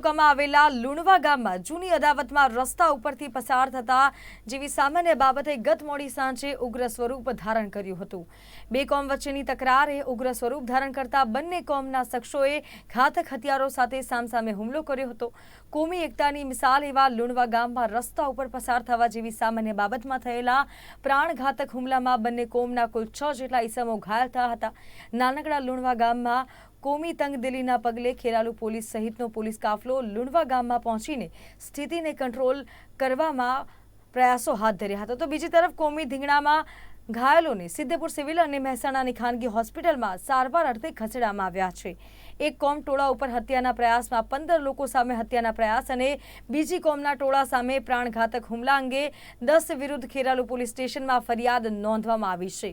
તાલુકામાં આવેલા લુણવા ગામમાં જૂની અદાવતમાં રસ્તા ઉપરથી પસાર થતા જેવી સામાન્ય બાબતે ગત મોડી સાંજે ઉગ્ર સ્વરૂપ ધારણ કર્યું હતું. બે કોમ વચ્ચેની તકરારે ઉગ્ર સ્વરૂપ ધારણ કરતા બંને કોમના શખ્સોએ ઘાતક હથિયારો સાથે સામસામે હુમલો કર્યો હતો. કોમી એકતાની મિસાલ એવા લુણવા ગામમાં રસ્તા ઉપર પસાર થવા જેવી સામાન્ય બાબતમાં થયેલા પ્રાણઘાતક હુમલામાં બંને કોમના કુલ છ જેટલા ઈસમો ઘાયલ થયા હતા. નાનકડા લુણવા ગામમાં કોમી તંગદિલીના પગલે ખેરાલુ પોલીસ સહિતનો પોલીસ કાફલો લુણવા ગામમાં પહોંચીને સ્થિતિને કંટ્રોલ કરવામાં પ્રયાસો હાથ ધર્યા હતા. તો બીજી તરફ કોમી ધીંગણામાં ઘાયલોને સિદ્ધપુર સિવિલ અને મહેસાણાની ખાનગી હોસ્પિટલમાં સારવાર અર્થે ખસેડવામાં આવ્યા છે. એક કોમ ટોળા ઉપર હત્યાના પ્રયાસમાં પંદર લોકો સામે હત્યાના પ્રયાસ અને બીજી કોમના ટોળા સામે પ્રાણઘાતક હુમલા અંગે દસ વિરુદ્ધ ખેરાલુ પોલીસ સ્ટેશનમાં ફરિયાદ નોંધવામાં આવી છે.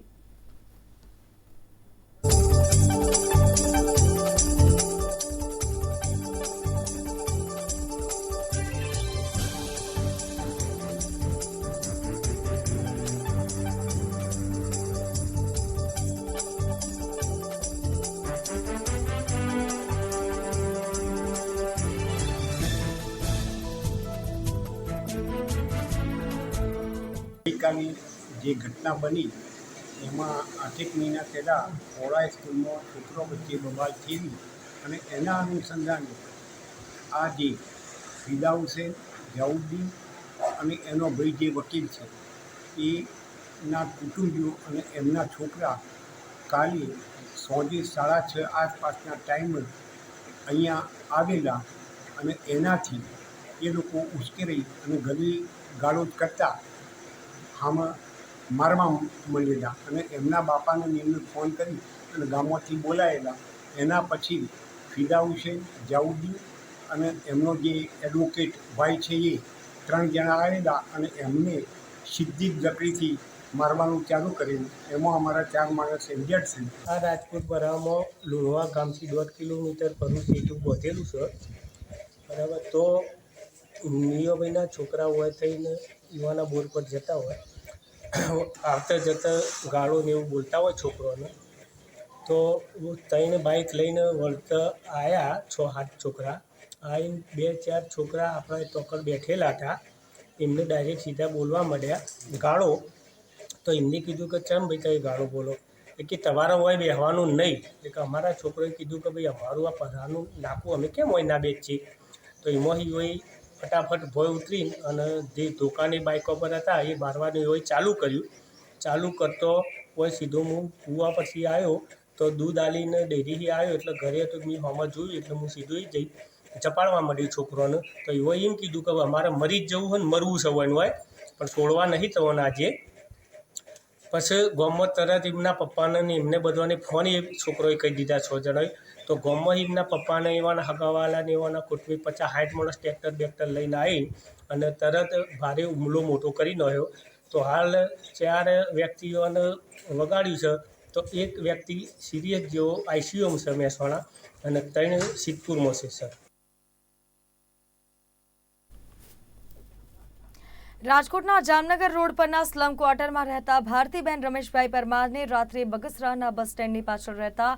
ગઈકાલની જે ઘટના બની, એમાં આઠેક મહિના પહેલાં ઓળાઈ સ્કૂલમાં છોકરો વચ્ચે બબાલ થયેલી અને એના અનુસંધાને આ જે ફિદા હુસેન જાઉદ્દીન અને એનો ભાઈ જે વકીલ છે, એના કુટુંબીઓ અને એમના છોકરા કાલે સોજે સાડા છ આસપાસના ટાઈમ અહીંયા આવેલા અને એનાથી એ લોકો ઉશ્કેરાઈ અને ગલી ગાળો કરતા આમાં મારવા માંડેલા અને એમના બાપાને એમને ફોન કરી અને ગામમાંથી બોલાયેલા. એના પછી ફિદા હુસેન જાઉદ્દીન અને એમનો જે એડવોકેટ ભાઈ છે એ ત્રણ જણા આવેલા અને એમને સીધી લકડીથી મારવાનું ચાલુ કર્યું એમાં અમારા ચાર માણસ ઇન્જર્ડ છે. આ રાજકોટ બરામાં લુણવા ગામથી દોઢ કિલોમીટર પરનું સેતુ બાંધેલું છે. બરાબર? તો મિયાભાઈના છોકરા હોય થઈને યુવાના બોર પર જતા હોય, આવતા જતા ગાળો ને એવું બોલતા હોય છોકરોને, તો ત્રણ બાઇક લઈને વળતા આવ્યા છ સાત છોકરા. આવીને બે ચાર છોકરા આપણા ચોકડ બેઠેલા હતા. એમને ડાયરેક્ટ સીધા બોલવા માંડ્યા. ગાળો? તો એમને કીધું કે, ચમ ભાઈ તમે ગાળો બોલો? એ કે, તમારા હોય બેહવાનું નહીં. એટલે કે, અમારા છોકરોએ કીધું કે, ભાઈ અમારું આ પધારનું નાખવું અમે કેમ હોય ના બેચીએ તો એમાં હોય ફટાફટ ભોય ઉતરીને અને જે ધોકાની બાઇકો પર હતા, એ મારવાનું હોય ચાલુ કર્યું. ચાલુ કરતો હોય સીધો હું કૂવા પછી આવ્યો તો દૂધ આલીને ડેરીથી આવ્યો એટલે ઘરે તો મેં હોમાં જોયું એટલે હું સીધું જઈ ચપાડવા માંડ્યું છોકરોને. તો એવો એમ કીધું કે અમારે મરી જ જવું હોય ને મરવું સવાનું હોય, પણ છોડવા નહીં થવાના આજે. પછી ગોમત તરત એમના પપ્પાને એમને બધાને ફોન એ છોકરોએ કહી દીધા, છ જણાએ. તો ગામમાં પપ્પાને એવાના હગાવાલાને એવાના કુટુંબી પચાસ સાઠ માણસ ટ્રેક્ટર બેક્ટર લઈને આવી અને તરત ભારે હુમલો મોટો કરી નાખ્યો. તો હાલ ચાર વ્યક્તિઓને વગાડ્યું છે. તો એક વ્યક્તિ સિરિયસ જેવો આઈસીયુમાં છે મહેસાણા અને ત્રણ સિદ્ધપુરમાં છે, સર. રાજકોટના જામનગર રોડ પરના સ્લમ ક્વાર્ટરમાં રહેતા ભારતીબેન રમેશભાઈ પરમારને રાત્રે બગસરાના બસ સ્ટેન્ડની પાછળ રહેતા